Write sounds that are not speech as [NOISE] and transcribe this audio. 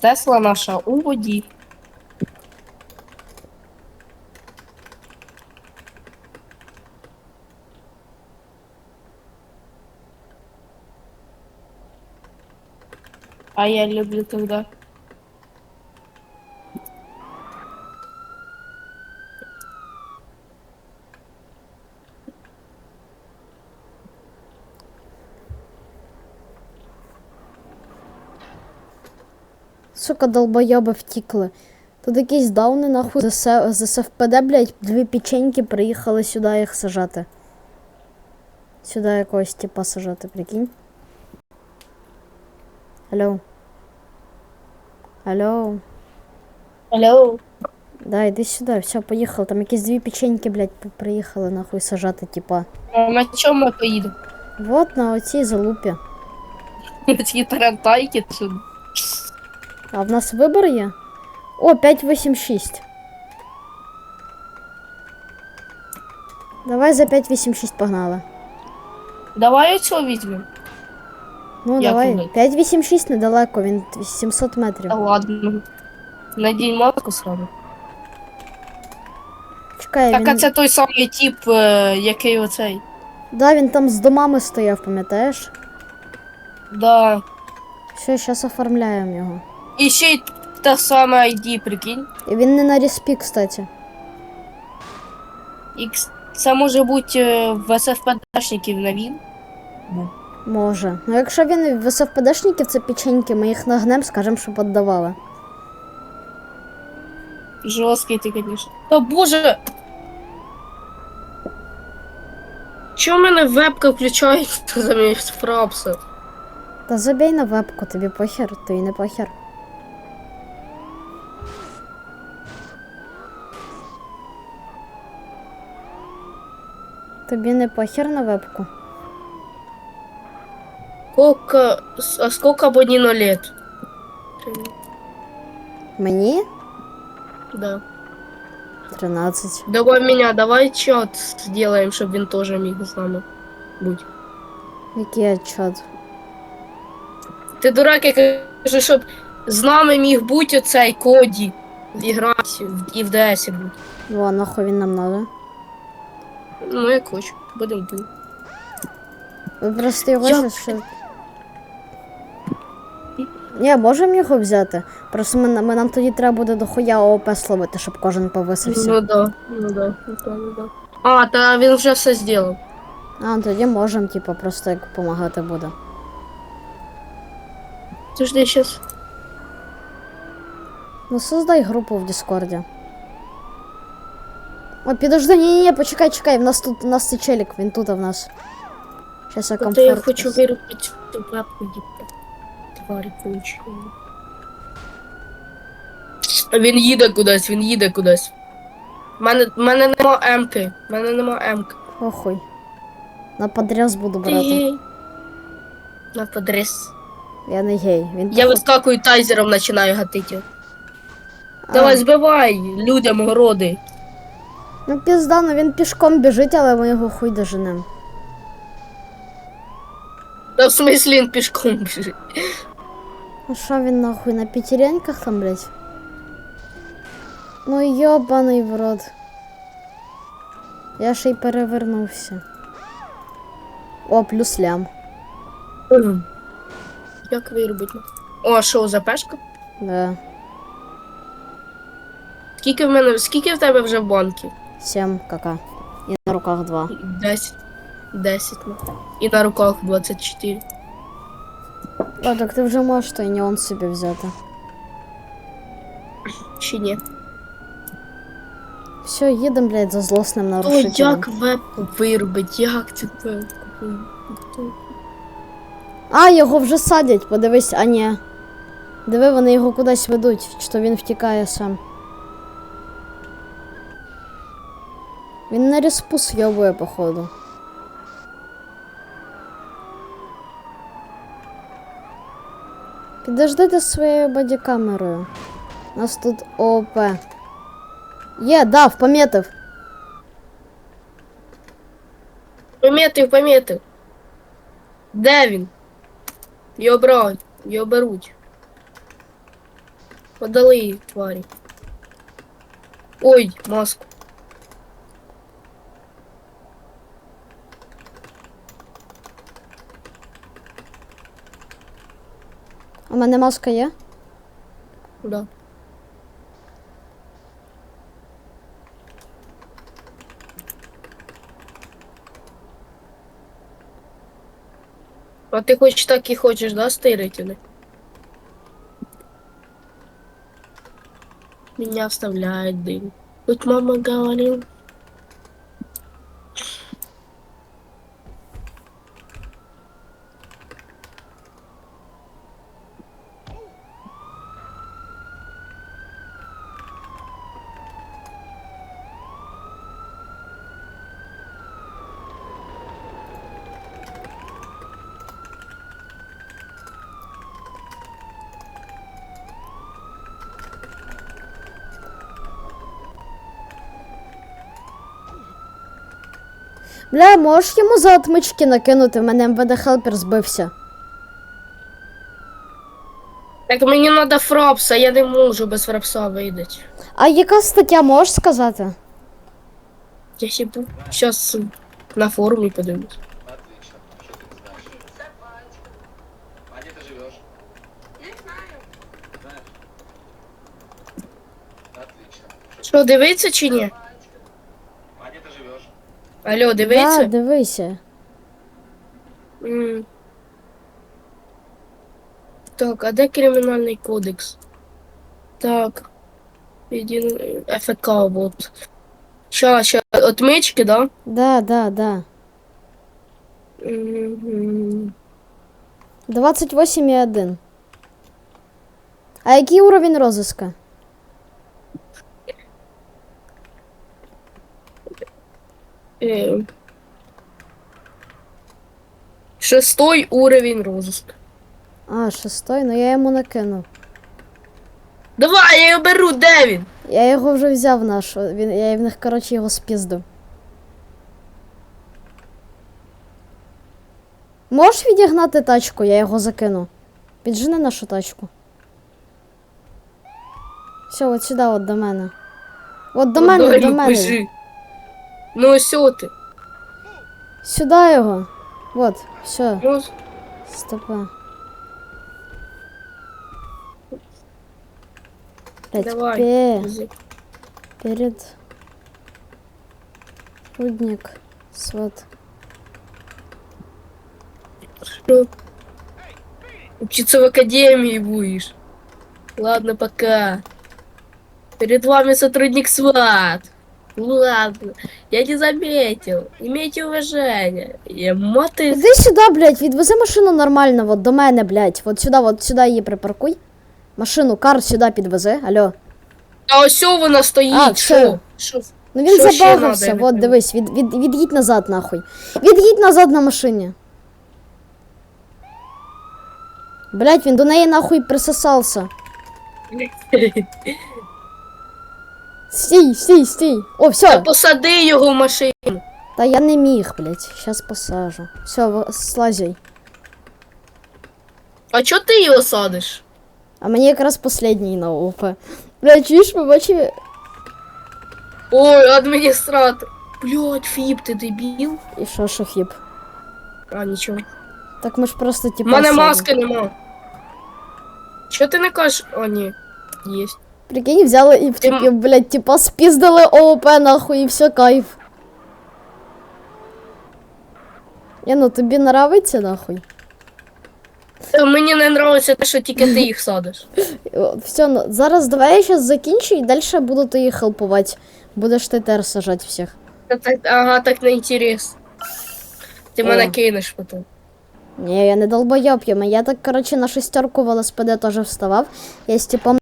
Тесла наша у воді. А я люблю когда. Сука, долбойоби втікли. Тут якісь дауни, нахуй, з, С- СФПД, блядь, дві печеньки приїхали сюди їх сажати. Сюди якогось типа сажати, прикинь. Алло. Алло. Алло. Да, іди сюди, все, поїхали. Там якісь дві печеньки, блядь, приїхали нахуй сажати, типа. А на чому ми поїдемо? Вот на оцій залупі. [LAUGHS] Ці тарантайки чи А в нас вибор є? О, 586. Давай за 586 погнали. Давай оцього візьмемо. Ну, Як давай. його? 586 недалеко, він 700 метрів. Та ладно. Надій матку сразу. Чекай, Так, він... а це той самий тип, е, який оцей. Да, він там з домами стояв, пам'ятаєш? Да. Все, зараз оформляємо його. І ще й те саме ID, прикинь. І він не на респі, кстати. І це може бути е, в СФПДшників на він. Може. Ну якщо він в СФПДшників, це печеньки, ми їх нагнем, скажемо, щоб віддавали. Жорсткий ти, звісно. Та боже. Чому в мене вебка включається [LAUGHS] замість фрапса? Та забій на вебку, тобі похер, то і не похер. Тобі не похер на вебку? Сколько, с- а сколько Бонино лет? Мені Да. 13. Давай меня, давай чат сделаем, чтобы він тоже міг з нами бути. Який отчет? Ти дурак, я кажу, щоб з нами міг бути оцей Коді. Іграти в- і в ДСі бути. О, нахуй він нам надо. Ну, як хочу. Будемо бути. Ви просто його Я- ще. Ні, можемо його взяти. Просто ми, ми, нам тоді треба буде дохуя ООП словити, щоб кожен повисився. Ну да, ну да, ну да, ну да. А, та він вже все зробив. А, ну тоді можемо, типу, просто як допомагати буде. Подожди, щас. Ну, создай групу в Дискорді. О, підожди, ні, ні, ні, почекай, чекай, в нас тут, у нас цей челік, він тут в нас. Щас я комфорт. я хочу вирубити цю вебку, діпа. Тварі кончені. Він їде кудись, він їде кудись. У мене, в мене нема М-ки. У мене нема М-ки. Охуй. На подряз буду Ти брати. гей. На подрез. Я не гей. Він Я поход- вискакую тайзером починаю гатити. А, Давай збивай людям городи. Ну пізда, ну він пішком біжить, але ми його хуй доженем. Та в смислі він пішком біжить. Ну що він нахуй на п'ятіряньках там, блядь? Ну йобаний в рот. Я ще й перевернувся. О, плюс лям. Як виробити? О, а що за пешка? Да. Скільки в мене, скільки в тебе вже в банків? 7 кака. І на руках 2. 10. 10. ну. І на руках 24. О, так ти вже можеш той неон собі взяти. Чи ні? Все, їдем, блядь, за злосним нарушителем. як вебку виробити? Як це вебку? А, його вже садять, подивись, а ні. Диви, вони його кудись ведуть, то він втікає сам. Він на респу сйобує, походу. Підождите зі своєю бодікамерою. У нас тут ООП. Є, дав, помітив. Помітив, помітив. Де він? Його брать, його беруть. Подали, тварі. Ой, маску. У мене маска є? Да. А ти хоч так і хочеш, да, стирити? Меня вставляет дым. Тут мама говорила. Бля, можеш йому за отмички накинути? В мене МВД хелпер збився. Так мені надо фрапса, я не можу без фрапса вийти. А яка стаття можеш сказати? Я ще зараз на форумі подивлюсь. Що, дивиться чи ні? Алло, Да, дивиться? дивися. М. Так, а де кримінальний кодекс? Так. Един... ФК, вот. Ща, ща, отмички, да? Да, да, да. Мгм. 28,1. А який уровень розыска? Шестой уровень розыска. А, шестой, ну я йому накинув. Давай, я його беру, де він? Я його вже взяв нашу. Він, я в них, коротше, його спіздив. Можеш відігнати тачку, я його закину. Піджени нашу тачку. Все, от сюди, от до мене. От до мене, до мене. біжи. Ну ти. Сюди його. От, все, Ну, стопа. Блять, Давай. пе, перед. Рудник. Сват. Что? Учиться в академии будешь. Ладно, пока. Перед вами сотрудник СВАТ. Ладно, я не заметил. Имейте уважение. Я моты... Іди сюди, блядь, відвези машину нормально, от до мене, блядь. От сюди, от сюди її припаркуй. Машину, кар сюди підвези, алло. А ось вона стоїть. А, все. Що? Що? Ну він Що ще забагався, надо, я от не дивись, від, від, від'їдь назад нахуй. Від'їдь назад на машині. Блядь, він до неї нахуй присосався. [LAUGHS] Стій, стій, стій. О, все. Посади його в машину. Та я не міг, блядь. Щас посажу. Все, слазь. А чого ти його садиш? А мені якраз последній на ОП. Блядь, чуєш, побачив, Ой, адміністратор. Блядь, Фіп, ти дебіл? і що, що фіп? А, нічого. Так ми ж просто У типа. мене сядемо. маски нема. Чого ти не кажеш? О, ні. Єсть. Прикинь, взяли і Ти м- типу, блядь, типа спіздили ООП нахуй і все кайф. Я ну тобі нравиться нахуй? Е, Мені не подобається те, що тільки ти їх садиш. [LAUGHS] Все, ну, зараз давай я зараз закінчу і далі буду тобі хелпувати. Будеш ти тер сажати всіх. Та так- Ага, так не інтерес. Ти О. мене кинеш потім. Ні, я не долбойоб, я, я так, коротше, на шестерку в ЛСПД теж вставав. Я з типом